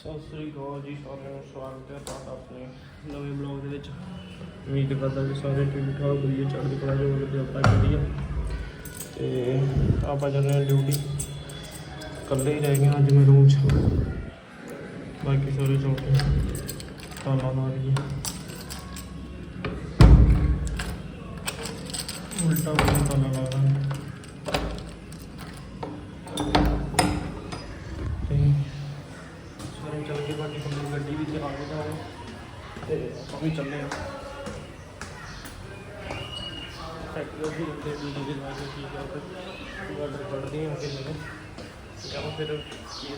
ਸਤਿ ਸ੍ਰੀ ਅਕਾਲ ਜੀ ਸਾਰਿਆਂ ਨੂੰ, ਸਵਾਗਤ ਹੈ ਤੁਹਾਡਾ ਆਪਣੇ ਨਵੇਂ ਬਲੌਗ ਦੇ ਵਿੱਚ। ਉਮੀਦ ਕਰਦਾ ਕਿ ਸਾਰੇ ਠੀਕ ਠਾਕ ਵਧੀਆ ਚੜ੍ਹਦੀ ਕਲਾ ਜੋ ਲੱਗੇ ਆਪਾਂ ਕਰੀਏ ਤੇ ਆਪਾਂ ਚੱਲੇ ਹਾਂ ਡਿਊਟੀ ਇਕੱਲੇ ਹੀ ਰਹਿ ਗਏ ਹਾਂ ਅੱਜ ਮੈਂ ਰੂਮ 'ਚ। ਬਾਕੀ ਸਾਰੇ ਚੌਂਕੇ ਤਾਲਾ ਮਾਰ ਗਏ ਉਲਟਾ ਉਲਟਾ ਤਾਲਾ ਲਾ ਦਾਂਗੇ ਤੇ ਸਾਰੇ ਚੱਲ ਕੇ ਬਾਕੀ ਕੰਪਨੀ ਗੱਡੀ ਵੀ ਚਲਾ ਕੇ ਜਾਓ ਤੇ ਆਪਾਂ ਵੀ ਚੱਲੇ ਆ ਫੈਕਟਰੀ ਦੀ ਹੁੰਦੇ ਵੀ ਦੀ ਲਾ ਕੀ ਕਰਦੇ ਆਰਡਰ ਕਰਦੇ ਹਾਂ ਕਿ ਨਹੀਂ ਜਾਂ ਫਿਰ ਕੀ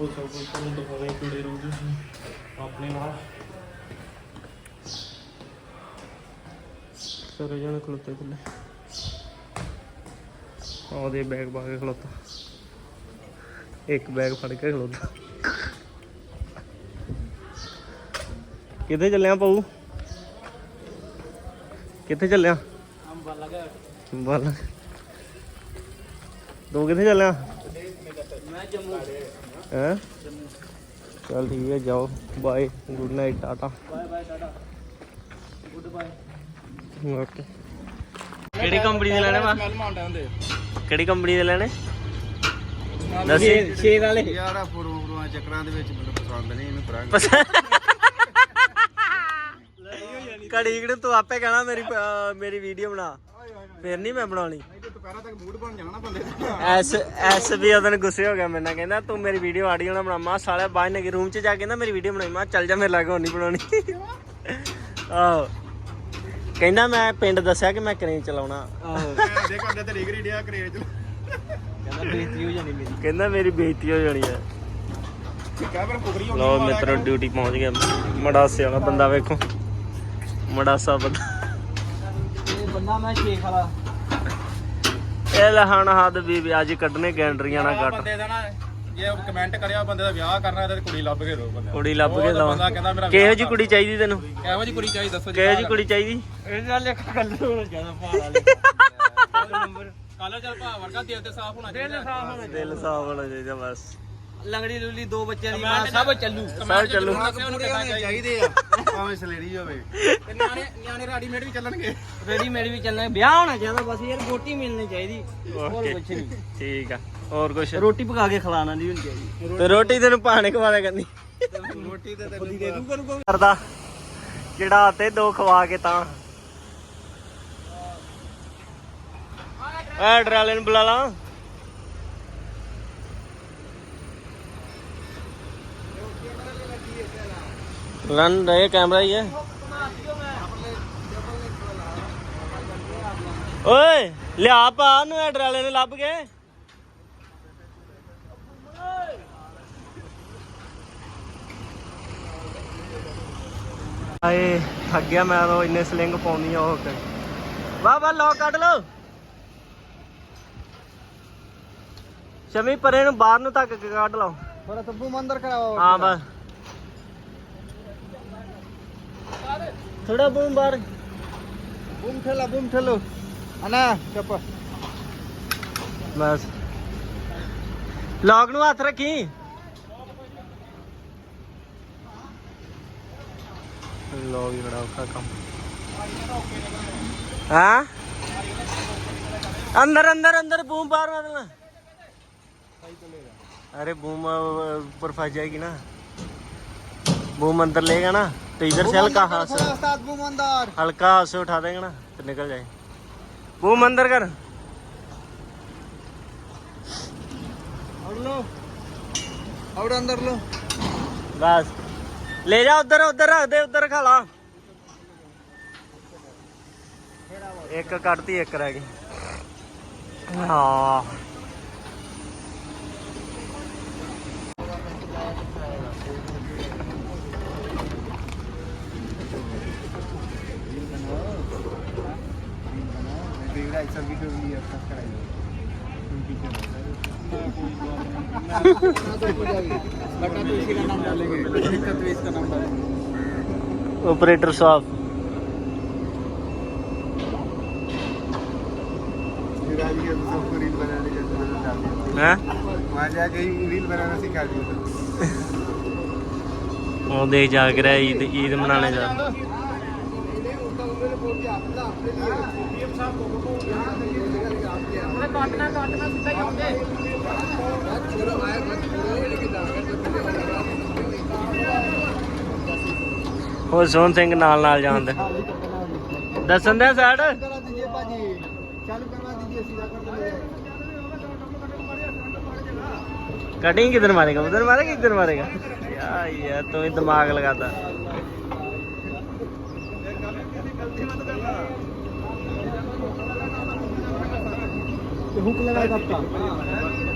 ਉਹ ਸਭ ਕੁਝ ਤੁਹਾਨੂੰ ਦਿਖਾਉਣੇ ਕਿਹੜੇ ਰੋਜ਼ ਆਪਣੇ ਨਾਲ। ਸਾਰੇ ਜਣੇ ਖਲੋਤੇ ਖੁੱਲੇ ਉਹਦੇ ਬੈਗ ਪਾ ਕੇ ਖਲੋਤਾ। ਇੱਕ ਬੈਗ ਫੜ ਕੇ ਖਲੋਤਾ। ਕਿੱਥੇ ਚੱਲਿਆ ਪਾਉ ਕਿੱਥੇ ਚੱਲਿਆ? ਅੰਬਾਲਾ। ਗਿਆ ਬਲ ਤੂੰ ਕਿੱਥੇ ਚੱਲਿਆ? ਮੈਂ ਜੰਮੂ ਹੈ? ਚਲ ਠੀਕ ਹੈ ਜਾਓ। Bye good night tata bye bye tata good bye okay ਕਿਹੜੀ ਕੰਪਨੀ ਦੇ ਲੈਣੇ ਵਾ ਸਮੈਲ ਮਾਉਂਦੇ ਹੁੰਦੇ ਕਿਹੜੀ ਕੰਪਨੀ ਦੇ ਲੈਣੇ? ਦੱਸੀ। ਸ਼ੇਰ ਵਾਲੇ ਯਾਰ ਆ ਫੋਟੋ ਫੋਟੋਆਂ ਚੱਕਰਾਂ ਦੇ ਵਿੱਚ ਮੈਨੂੰ ਪਸੰਦ ਨਹੀਂ ਇਹਨੂੰ ਕਰਾਂਗੇ ਕੜੀ ਕਿਹੜੇ ਤੂੰ ਆਪੇ ਕਹਿਣਾ ਮੇਰੀ ਅਹ ਮੇਰੀ ਵੀਡੀਓ ਬਣਾ। ਫਿਰ ਨਹੀਂ ਮੈਂ ਬਣਾਉਣੀ। ਨਹੀਂ ਤੇ ਦੁਪਹਿਰਾਂ ਤੱਕ ਮੂਡ ਬਣ ਜਾਣਾ ਨਾ ਬੰਦੇ ਦਾ। ਐਸ ਐਸ ਵੀ ਉਹਦਨ ਗੁੱਸੇ ਹੋ ਗਿਆ ਮੇਰੇ ਨਾਲ ਕਹਿੰਦਾ ਤੂੰ ਮੇਰੀ ਵੀਡੀਓ ਆਡੀਓ ਨਾ ਬਣਾ। ਮਾ ਸਾਲਿਆ ਬਾਹਰ ਨੇ ਰੂਮ 'ਚ ਜਾ ਕੇ ਨਾ ਮੇਰੀ ਵੀਡੀਓ ਬਣਾਈ। ਮਾ ਚੱਲ ਜਾ ਮੇਰੇ ਲਾਗੇ ਹੁਣ ਨਹੀਂ ਬਣਾਉਣੀ। ਆਹੋ। ਕਹਿੰਦਾ ਮੈਂ ਪਿੰਡ ਦੱਸਿਆ ਕਿ ਮੈਂ ਕਰੇਨ ਚਲਾਉਣਾ। ਆਹੋ। ਦੇ ਕਰਦੇ ਤੇ ਡਿਗਰੀ ਡਿਆ ਕਰੇਜ ਕਹਿੰਦਾ ਬੇਇੱਜ਼ਤੀ ਹੋ ਜਾਣੀ ਮੇਰੀ। ਕਹਿੰਦਾ ਮੇਰੀ ਬੇਇੱਜ਼ਤੀ ਹੋ ਜਾਣੀ ਹੈ ਕਹ ਪਰ ਫੁਕਰੀ ਲੋ ਮਿੱਤਰੋ ਡਿਊਟੀ ਪਹੁੰਚ ਗਿਆ। ਮੜਾਸੇ ਵਾਲਾ ਬੰਦਾ ਵੇਖੋ। ਮੜਾਸਾ ਬੰਦਾ। ਇਹ ਬੰਦਾ ਮੈਂ ਸ਼ੇਖ ਵਾਲਾ। ਇਹ ਲਹਾਣ ਹੱਦ ਬੀਬੀ ਅੱਜ ਕੱਢਨੇ ਗੈਂਡਰੀਆਂ ਨਾ ਕੱਟ ਬੰਦੇ ਦਾ ਨਾ ਜੇ ਕਮੈਂਟ ਕਰਿਆ ਬੰਦੇ ਦਾ ਵਿਆਹ ਕਰਨਾ ਤੇ ਕੁੜੀ ਲੱਭ ਕੇ ਦੋ ਬੰਦੇ। ਕੁੜੀ ਲੱਭ ਕੇ ਬੰਦਾ ਦਵਾ। ਕਹਿੰਦਾ ਮੇਰਾ ਕਿਹੋ ਜੀ ਕੁੜੀ ਚਾਹੀਦੀ ਤੈਨੂੰ? ਕਿਹੋ ਜੀ ਕੁੜੀ ਚਾਹੀਦੀ ਦੱਸੋ ਕਿਹੋ ਜੀ ਕੁੜੀ ਚਾਹੀਦੀ? ਇਹ ਨਾਲ ਇੱਕ ਕਲਰ ਹੋਣਾ ਜ਼ਿਆਦਾ ਭਾਰ ਵਾਲੇ। ਨੰਬਰ। ਕਾਲੋ ਚੱਲ ਭਾ ਵਰਗਾ ਦਿਲ ਤੇ ਸਾਫ਼ ਹੋਣਾ ਦਿਲ ਸਾਫ਼ ਹੋਣਾ ਦਿਲ ਸਾਫ਼ ਹੋਣਾ ਚਾਹੀਦਾ ਬਸ। ਲੰਗੜੀ ਲੁਲੀ ਦੋ ਬੱਚਿਆਂ ਦੀ ਮਾਂ ਸਭ ਚੱਲੂ। ਸਭ ਚੱਲੂ। ਚਾਹੀਦੇ? ਆ ਭਾਵੇਂ ਸਲੇੜੀ ਹੋਵੇ। ਤੇ ਨਿਆਣੇ ਨਿਆਣੇ ਰੈਡੀਮੇਡ ਵੀ ਚੱਲਣਗੇ। ਰੈਡੀਮੇਡ ਵੀ ਚੱਲਣਾ ਵਿਆਹ ਹੋਣਾ ਚਾਹੀਦਾ ਬਸ ਯਾਰ ਰੋਟੀ ਮਿਲਣੀ ਚਾਹੀਦੀ। ਹੋਰ ਕੁਛ ਨਹੀਂ। ਠੀਕ ਆ ਹੋਰ ਕੁਛ? ਰੋਟੀ ਪਕਾ ਕੇ ਖਿਲਾਣਾ ਨਹੀਂ ਹੋਣੀ ਚਾਹੀਦੀ ਤੇ ਰੋਟੀ ਤੈਨੂੰ ਪਾਣੇ ਖਵਾਇਆ ਕਰਨੀ। ਰੋਟੀ ਤੇ ਕਰਦਾ। ਜਿਹੜਾ ਤੇ ਦੋ ਖਵਾ ਕੇ ਤਾਂ। ਐ ਡਰਾਲੇ ਨੂੰ ਬੁਲਾ ਲਾ। ਰਨ ਇਹ ਕੈਮਰਾ ਹੀ ਹੈ। ਓਏ ਲਿਆ ਪਾ ਨੂੰ ਐ ਡਰਾਲੇ ਨੇ ਲੱਭ ਕੇ। ਆਏ ਥੱਕ ਗਿਆ ਮੈਂ ਤਾਂ ਇੰਨੇ ਸਲਿੰਗ ਪਾਉਂਦੀ ਆ ਉਹ ਵਾਹ ਵਾਹ ਲੋ ਕੱਢ ਲੋ ਸ਼ਮੀ ਪਰੇ ਨੂੰ ਬਾਹਰ ਨੂੰ ਧੱਕ ਕੇ ਕੱਢ ਲਓ। ਥੋੜਾ ਤੱਬੂ ਮੰਦਰ ਕਰਾਓ। ਹਾਂ ਬਸ। ਥੋੜਾ ਬੂਮ ਬਾਹਰ ਬੂਮ ਠੇਲਾ ਬੂਮ ਠੇਲੋ ਅਨਾ ਚੱਪ ਬਸ ਲੌਕ ਨੂੰ ਹੱਥ ਰੱਖੀ ਲੋ ਵੀ ਬੜਾ ਔਖਾ ਕੰਮ ਹਾਂ ਅੰਦਰ ਅੰਦਰ अंदर बूम बाहर मत ना अरे बूम ऊपर फंस जाएगी ना बूम अंदर लेगा ना तो इधर से हल्का हाथ से हल्का हाथ से उठा देंगे ना तो निकल जाए बूम अंदर कर और अंदर लो बस ले जा उधर उधर रख दे उधर खा ला एक कटती एक रह गई हाँ सर्विस के लिए अच्छा कराइए बटा तो इसी का नाम डालेंगे दिक्कत तो इसका नाम डालेंगे ऑपरेटर साहब फिर आज ये सबको रील बनाने का डाल दिया हैं वहाँ जाके रील बनाना सिखा दिया ਉਹ ਦੇਖ ਜਾ ਕੇ ਰਿਹਾ ਈਦ ਈਦ ਮਨਾਣੇ ਜਾ ਉਹ ਸੋਹਣ ਸਿੰਘ ਨਾਲ ਨਾਲ ਜਾਂਦਾ ਦੱਸਣ ਦੇ ਸਾਈਡ ਕਟਿੰਗ ਕਿਧਰ ਮਾਰੇਗਾ? ਉਧਰ ਮਾਰੇਗਾ ਕਿਧਰ ਮਾਰੇਗਾ? ਯਾਰ ਯਾਰ ਤੂੰ ਹੀ ਦਿਮਾਗ ਲਗਾਦਾ यार यार तुम ही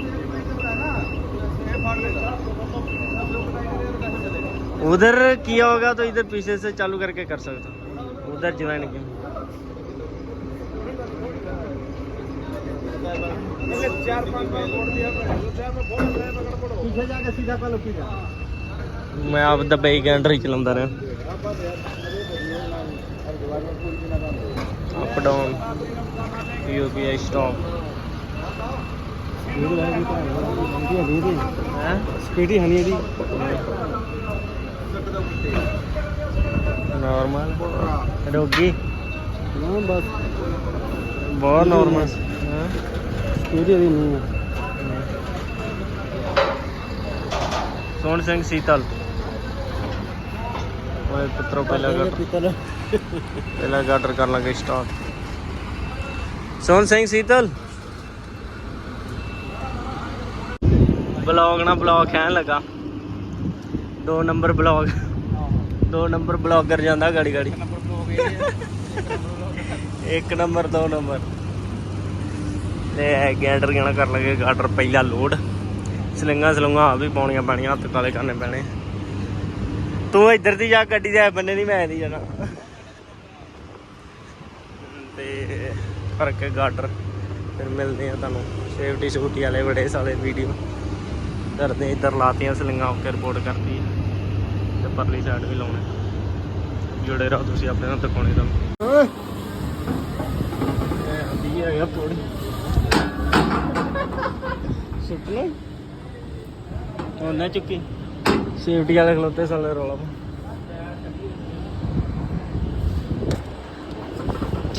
दिमाग लगाता हुक लगाएगा आपका उधर किया होगा तो इधर पीछे से चालू करके कर सकते हो उधर ज्वाइन किया पीछे जाके सीधा कर लो सीधा मैं आप दबाई के अंडर ही चलाता रहा अप डाउन यूपीआई स्टॉप ਹੈ ਹਨੀ ਇਹਦੀ ਨਾਰਮਲ ਰੋਗੀ ਨਾ ਬਸ। ਬਹੁਤ ਨਾਰਮਲ ਹੈ। ਸਕਿਉਰਟੀ ਇਹਦੀ ਨਹੀਂ ਸੋਹਣ ਸਿੰਘ ਸੀਤਲ। ਓਏ ਪੁੱਤਰੋ ਪਹਿਲਾ ਗਟਰ ਪਹਿਲਾ ਗਟਰ ਕਰਨ ਲੱਗੇ ਸਟਾਰਟ ਸੋਹਣ ਸਿੰਘ ਸੀਤਲ? ਬਲੌਗ ਨਾ ਬਲੌਗ ਕਹਿਣ ਲੱਗਾ। ਦੋ ਨੰਬਰ ਬਲੌਗ। ਦੋ ਨੰਬਰ ਬਲੌਗਰ ਜਾਂਦਾ ਗਾੜੀ ਗਾੜੀ ਇੱਕ ਨੰਬਰ ਦੋ ਨੰਬਰ। ਤੇ ਗੈਂਡਰ ਗਣਾ ਕਰ ਲਗੇ ਗਾਡਰ ਪਹਿਲਾ ਲੋਡ। ਸਲਿੰਗਾਂ ਸਲੂੰਗਾਂ ਆ ਵੀ ਪਾਉਣੀਆਂ ਪੈਣੀਆਂ ਹੱਥ ਕਾਲੇ ਕਰਨੇ ਪੈਣੇ। ਤੂੰ ਇੱਧਰ ਦੀ ਜਾ ਗੱਡੀ ਦੇ ਬੰਨੇ ਦੀ ਮੈਂ ਨਹੀਂ ਜਾਣਾ। ਤੇ ਫ਼ਰਕ ਗਾਡਰ ਫਿਰ ਮਿਲਦੇ ਆ ਤੁਹਾਨੂੰ। ਸੇਫਟੀ ਸੂਟੀ ਵਾਲੇ ਬੜੇ ਸਾਲੇ ਵੀਡੀਓ ਕਰਦੇ ਇੱਧਰ ਲਾਤੀਆਂ ਸਲਿੰਗਾਂ ਓਕੇ ਰਿਪੋਰਟ ਕਰਤੀ। ਤੇ ਪਰਲੀ ਸਾਈਡ ਵੀ ਲਾਉਣੇ। ਜੁੜੇ ਰਹੋ ਤੁਸੀਂ ਆਪਣੇ ਨਾਲ ਤਕਾਉਣੇ ਦਾ। ਅਭੀ ਹੈਗਾ ਪੋੜੀ ਸੁੱਟ ਲੈ ਉਹ ਨਾ ਚੁੱਕੀ। ਸੇਫਟੀ ਵਾਲੇ ਖਲੋਤੇ ਸਾਲੇ ਰੋਲਾ ਪਾ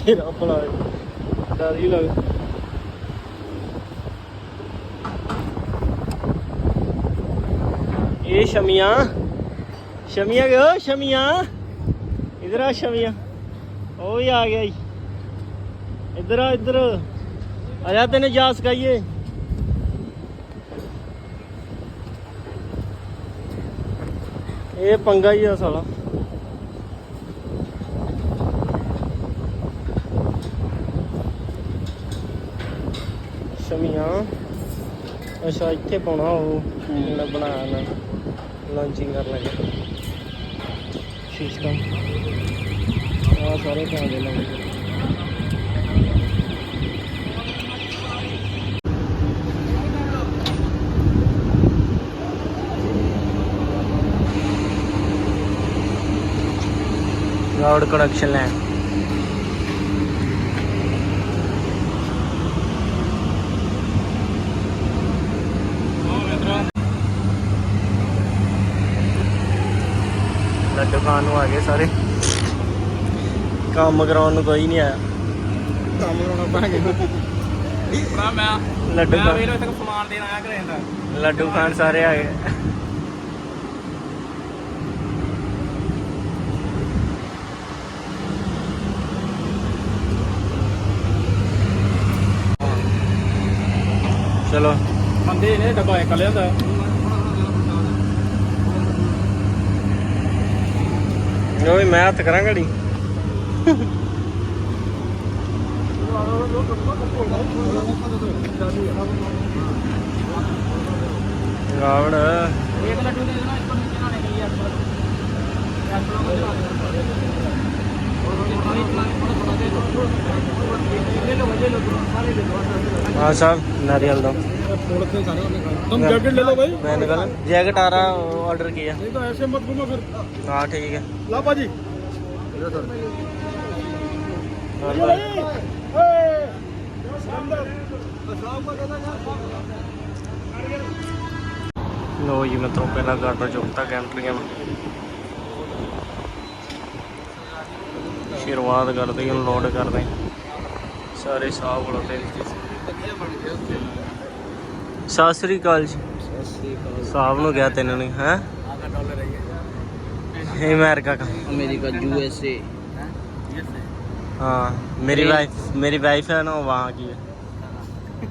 ਤੇਰਾ ਭਲਾ ਡਰ ਹੀ ਇਹ ਸ਼ਮੀਆਂ। ਸ਼ਮੀਆਂ ਗਏ ਸ਼ਮੀਆਂ। ਇਧਰ ਆ ਸ਼ਮੀਆਂ। ਉਹ ਵੀ ਆ ਗਿਆ ਜੀ। ਇਧਰ ਆ, ਇਧਰ। ਆਇਆ ਤੈਨੂੰ ਜਾ ਸਕਾਈਏ ਇਹ ਪੰਗਾ ਹੀ ਆ ਸਾਲਾ। ਸ਼ਮੀਆਂ। ਅੱਛਾ, ਇੱਥੇ ਪਾਉਣਾ ਉਹ। ਜਿਹੜਾ ਬਣਾਇਆ ਨਾ। ਲਾਂਚਿੰਗ ਕਰ ਲੱਗੇ। ਸਿਸਟਮ ਆ ਸਾਰੇ ਪਾ ਦੇ ਲਾਂਗੇ। Road connection land ਖਾਣ ਨੂੰ ਆ ਗਏ ਸਾਰੇ। ਕੰਮ ਕਰਾਉਣ ਨੂੰ ਕੋਈ ਨਹੀਂ ਆਇਆ। ਕੰਮ ਕਰਾਉਣਾ ਪੈ ਗਿਆ। ਭਰਾ ਮੈਂ ਲੱਡੂ ਮੈਂ ਵੀਰੋ ਤੱਕ ਸਮਾਨ ਦੇਣ ਆਇਆ ਘਰੇ ਦਾ ਲੱਡੂ ਖਾਣ ਸਾਰੇ ਆ ਗਏ। ਚਲੋ। ਬੰਦੇ ਨੇ ਡੱਬਾ ਇੱਕ ਲਿਆਂਦਾ। आंदा ਉਹ ਵੀ ਮੈਂ ਹੱਥ ਕਰਾਂ ਘੜੀ ਰਾਵਣ एक लड्डू दे देना इसको नीचे लाने के औरत ने सारे वाले खाए तुम जैकेट ले लो भाई मैं निकल जैकेट आ रहा ऑर्डर किया नहीं तो ऐसे मत घूमो फिर हाँ ठीक है ला पाजी ਲੋ ਜੀ ਮਿੱਤਰੋ ਪਹਿਲਾ ਗਾਰਡਰ ਚੁੱਕਤਾ ਕੈਂਟਰੀਆਂ ਸ਼ੁਰੂਆਤ ਕਰਦੇ ਹਾਂ ਲੋਡ ਕਰਦੇ ਸਾਰੇ ਸਾਹ ਵਾਲਾ ਤੇ ਵਧੀਆ ਬਣ ਗਿਆ ਸਤਿ ਸ੍ਰੀ ਅਕਾਲ ਜੀ ਸਤਿ ਸ੍ਰੀ ਅਕਾਲ ਸਾਹਿਬ ਨੂੰ ਗਿਆ ਤੈਨੂੰ ਨਹੀਂ ਹੈ ਆਗਾ ਡਾਲਰ ਹੈ ਇਹ ਅਮਰੀਕਾ का अमेरिका यूएसए हाँ मेरी वाइफ मेरी वाइफ है ना वहाँ की है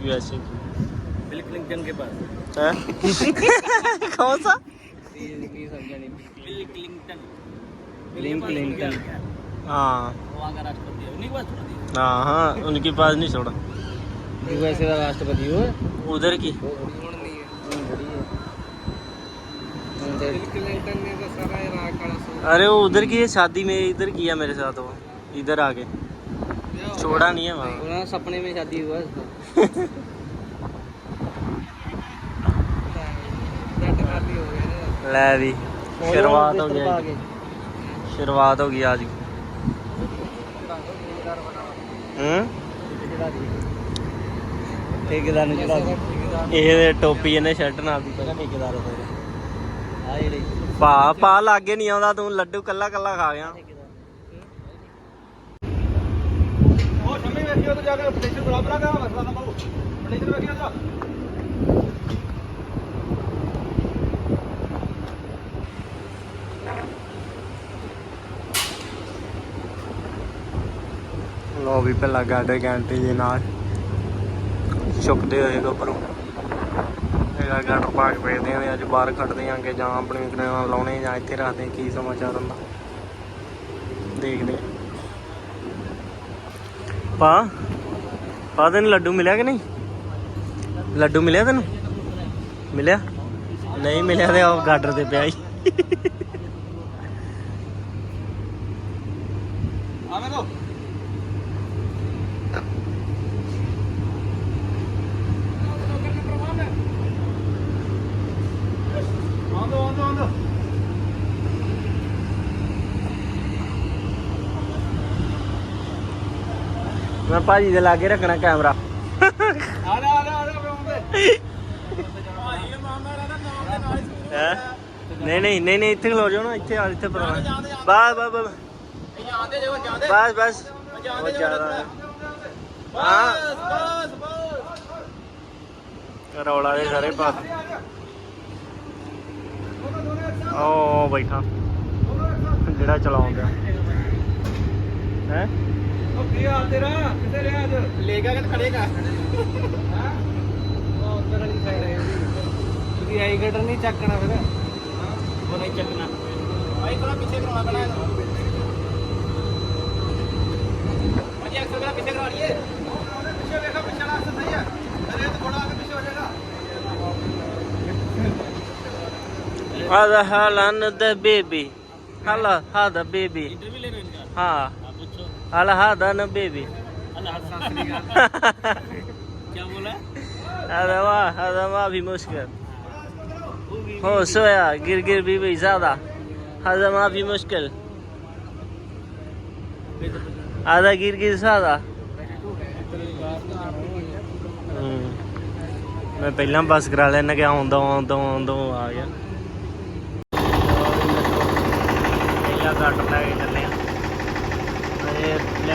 यूएसए की बिल क्लिंटन के पास है कौन सा ये समझा नहीं बिल क्लिंटन बिल क्लिंटन हाँ वहाँ का राष्ट्रपति है उन्हीं के पास छोड़ दिया हाँ हाँ उनके पास नहीं छोड़ा यूएसए का राष्ट्रपति हो उधर की अरे वो उधर की है शादी में इधर किया मेरे साथ वो इधर आके छोड़ा नहीं है वहाँ सपने में शादी हुआ है उसका शुरुआत हो गई शुरुआत हो गई आज की हम्म ਠੇਕੇਦਾਰ ਨੂੰ ਚੜਾ ਦੇ ਇਹ ਟੋਪੀ ਇਹਨੇ ਸ਼ਰਟ ਨਾਲ ਦੀ ਪਹਿਲਾਂ ਠੇਕੇਦਾਰ ਹੋ ਆ ਜਿਹੜੇ ਭਾ ਭਾ ਲਾਗੇ ਨਹੀਂ ਆਉਂਦਾ ਤੂੰ ਲੱਡੂ ਕੱਲਾ ਕੱਲਾ ਖਾ ਗਿਆ। ਉਹ ਸ਼ਮੀ ਵੇਖਿਓ ਤੇ ਜਾ ਕੇ ਪਲੇਸਰ ਬਰਾਬਰ ਆ ਗਿਆ ਮਸਲਾ ਨਾ ਪਾਓ ਪਲੇਸਰ ਵੇਖਿਓ ਜਾ ਲੋ ਵੀ ਪਹਿਲਾਂ ਗਾਡੇ ਘੰਟੇ ਦੇ ਨਾਲ। ਚੁੱਕਦੇ ਹੋਏ ਗੱਭਰੂ ਇਹਦਾ ਗਾਡਰ ਪਾਕ ਵੇਚਦੇ ਆਂ ਅੱਜ ਬਾਹਰ ਕੱਢਦੇ ਆਂਗੇ ਜਾਂ ਆਪਣੀ ਕਿਨਾਂ ਲਾਉਣੇ ਜਾਂ ਇੱਥੇ ਰੱਖਦੇ ਕੀ ਸਮਾਚਾਰ ਹੁੰਦਾ। ਦੇਖਦੇ ਪਾ। ਪਾ ਤੈਨੂੰ ਲੱਡੂ ਮਿਲਿਆ ਕਿ ਨਹੀਂ? ਲੱਡੂ ਮਿਲਿਆ ਤੈਨੂੰ? ਮਿਲਿਆ? ਨਹੀਂ ਮਿਲਿਆ ਤੇ ਉਹ ਗਾਡਰ ਤੇ ਪਿਆ ਹੀ। ਆਵੇਂ ਕੋ ਭਾਜੀ ਦੇ ਲਾਗੇ ਰੱਖਣਾ ਕੈਮਰਾ। ਆ ਆ ਆ ਹੈ? ਨਹੀਂ ਨਹੀਂ ਨਹੀਂ ਨਹੀਂ ਇੱਥੇ ਖਲੋ ਜਾਓ ਨਾ ਇੱਥੇ ਆ ਇੱਥੇ ਪਤਾ ਬਸ ਬਸ ਬਸ। ਜਾਂਦੇ ਜੇ ਜਾਂਦੇ ਬਸ ਬਸ। ਉਹ ਜ਼ਿਆਦਾ ਹਾਂ। ਬਸ ਬਸ ਰੌਲਾ ਦੇ ਸਾਰੇ ਪਾਸ ਉਹ ਬੈਠਾ। ਜਿਹੜਾ ਚਲਾਉਂਦਾ। ਹੈ? ਉਹ ਕੀ ਹਾਲ ਤੇਰਾ? ਕਿੱਥੇ ਰਿਹਾ ਅੱਜ? ਲੈ ਗਿਆ ਕਿ ਖੜੇਗਾ ਹਾਂ? ਉਹ ਉੱਧਰ ਵਾਲੀ ਸਾਈਡ ਹੈ ਤੁਸੀਂ ਆਈ ਗਟਰ ਨਹੀਂ ਚੱਕਣਾ ਫਿਰ? ਉਹ ਨਹੀਂ ਚੱਕਣਾ। ਆਈ ਕੋਲ ਪਿੱਛੇ ਕਰਾਉਣਾ ਪੈਣਾ ਇਹਨੂੰ। ਅਜੇ ਅਕਸਰ ਕਰਾ ਪਿੱਛੇ ਕਰਾ ਲਈਏ। ਉਹਨੇ ਪਿੱਛੇ ਵੇਖਾ ਪਿੱਛੇ ਵਾਲਾ ਅਕਸਰ ਸਹੀ ਹੈ ਅਰੇ ਇਹ ਤਾਂ ਥੋੜਾ ਅੱਗੇ ਪਿੱਛੇ ਹੋ ਜਾਏਗਾ هذا هالاند ذا بيبي هلا هذا بيبي ها अलहादन बेबी क्या बोला अदवा अदवा भी मुश्किल हो सोया गिर गिर भी भी ज्यादा हजमा भी मुश्किल आधा गिर गिर सादा ਮੈਂ ਪਹਿਲਾਂ ਬੱਸ ਕਰਾ ਲੈਣਾ ਕਿ ਆਉਂਦਾ ਆਉਂਦਾ ਆਉਂਦਾ ਆ ਗਿਆ ਇਹ ਆ ਘਟ ਲੈ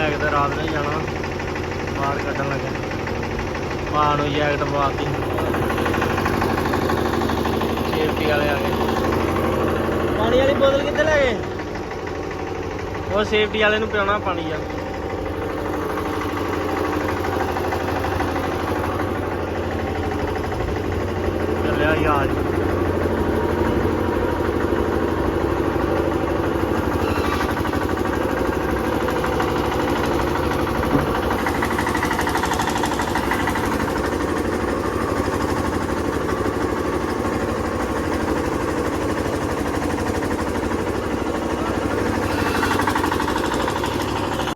ਕੇ ਤਾਂ ਰਾਤ ਨੂੰ ਜਾਣਾ। ਬਾਹਰ ਕੱਢਣ ਲੱਗੇ। ਮਾਂ ਨੂੰ ਜੈਕਟ ਪਵਾਤੀ। ਸੇਫਟੀ ਵਾਲੇ ਆ ਗਏ। ਪਾਣੀ ਵਾਲੀ ਬੋਤਲ ਕਿੱਥੇ ਲੈ ਗਏ? ਉਹ ਸੇਫਟੀ ਵਾਲੇ ਨੂੰ ਪਿਆਉਣਾ ਪਾਣੀ ਆ ਚੱਲਿਆ ਯਾਰ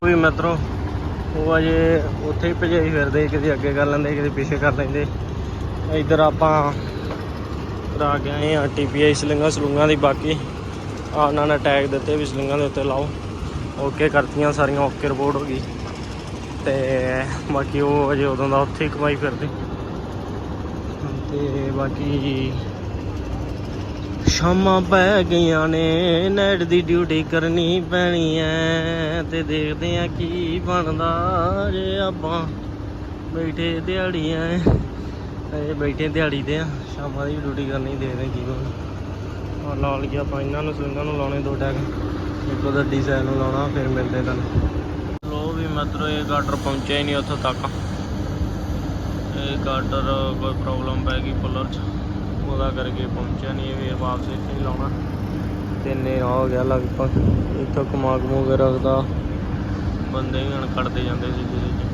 ਵੀ ਮਿੱਤਰੋ, ਉਹ ਅਜੇ ਉੱਥੇ ਹੀ ਭਜਾਈ ਫਿਰਦੇ ਕਿਤੇ ਅੱਗੇ ਕਰ ਲੈਂਦੇ ਕਿਤੇ ਪਿੱਛੇ ਕਰ ਲੈਂਦੇ ਇੱਧਰ ਆਪਾਂ ਕਰਾ ਕੇ ਆਏ ਆ ਟੀਪੀਆਈ ਸਲਿੰਗਾਂ ਸਲੂੰਗਾਂ ਦੀ ਬਾਕੀ। ਆ ਉਹਨਾਂ ਨੇ ਟੈਗ ਦਿੱਤੇ ਵੀ ਸਲਿੰਗਾਂ ਦੇ ਉੱਤੇ ਲਾਓ। ਓਕੇ ਕਰਤੀਆਂ ਸਾਰੀਆਂ ਓਕੇ ਰਿਪੋਰਟ ਹੋ ਗਈ। ਤੇ ਬਾਕੀ ਉਹ ਅਜੇ ਉਦੋਂ ਦਾ ਉੱਥੇ ਹੀ ਕਮਾਈ ਫਿਰਦੇ। ਤੇ ਬਾਕੀ ਸ਼ਾਮਾਂ ਪੈ ਗਈਆਂ ਨੇ ਨਾਈਟ ਦੀ ਡਿਊਟੀ ਕਰਨੀ ਪੈਣੀ ਐ। ਤੇ ਦੇਖਦੇ ਆ ਕੀ ਬਣਦਾ ਜੇ ਆਪਾਂ ਬੈਠੇ ਦਿਹਾੜੀਆਂ ਇਹ ਬੈਠੇ ਦਿਹਾੜੀ ਤੇ ਆ, ਸ਼ਾਮਾਂ ਦੀ ਡਿਊਟੀ ਕਰਨੀ, ਦੇਖਦੇ ਕੀ ਬਣਦਾ। ਆ ਲਾ ਲਿਆ ਆਪਾਂ ਇਹਨਾਂ ਨੂੰ ਇਹਨਾਂ ਨੂੰ ਲਾਉਣੇ ਦੋ ਟੈਗ। ਇੱਕ ਉਹਦਾ ਡੀਜ਼ਾਈਨ ਨੂੰ ਲਾਉਣਾ, ਫਿਰ ਮਿਲਦੇ ਤੁਹਾਨੂੰ। ਲੋ ਵੀ ਮਤਲਬ ਇਹ ਗਾਰਡਰ ਪਹੁੰਚਿਆ ਹੀ ਨਹੀਂ ਉੱਥੋਂ ਤੱਕ। ਇਹ ਗਾਰਡਰ ਕੋਈ ਪ੍ਰੋਬਲਮ ਪੈ ਗਈ ਪੁੱਲਰ 'ਚ। ਉਹਦਾ ਕਰਕੇ ਪਹੁੰਚਿਆ ਨਹੀਂ ਫਿਰ ਵਾਪਸ ਇੱਥੇ ਹੀ ਲਾਉਣਾ। ਤੇ ਨੇਰਾ ਹੋ ਗਿਆ ਲਗਭਗ ਇੱਥੋਂ ਕਮਾ ਕਮੂ ਕੇ ਰੱਖਦਾ। ਬੰਦੇ ਵੀ ਹਣ ਕੱਢਦੇ ਜਾਂਦੇ ਸੀ ਜਿਹਦੇ ਚ।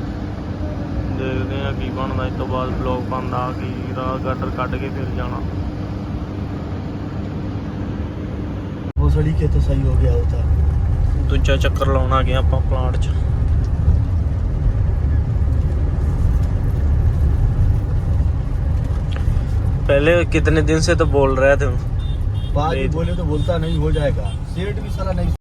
ਦੇਖਦੇ ਆ ਕੀ ਬਣਦਾ ਇਸ ਤੋਂ ਬਾਅਦ ਬਲੌਗ ਬਣਦਾ ਕੀ ਰਾਹ ਗਾਡਰ ਕੱਢ ਕੇ ਫਿਰ ਜਾਣਾ। ਉਹ ਸੜੀ ਕਿਤੇ ਸਹੀ ਹੋ ਗਿਆ ਉਹ ਤਾਂ। ਦੂਜਾ ਚੱਕਰ ਲਾਉਣਾ ਗਿਆ ਆਪਾਂ ਪਲਾਂਟ 'ਚ। पहले कितने दिन से तो बोल रहे थे बाद नहीं में तो- बोले तो बोलता नहीं हो जाएगा सेठ भी सारा नहीं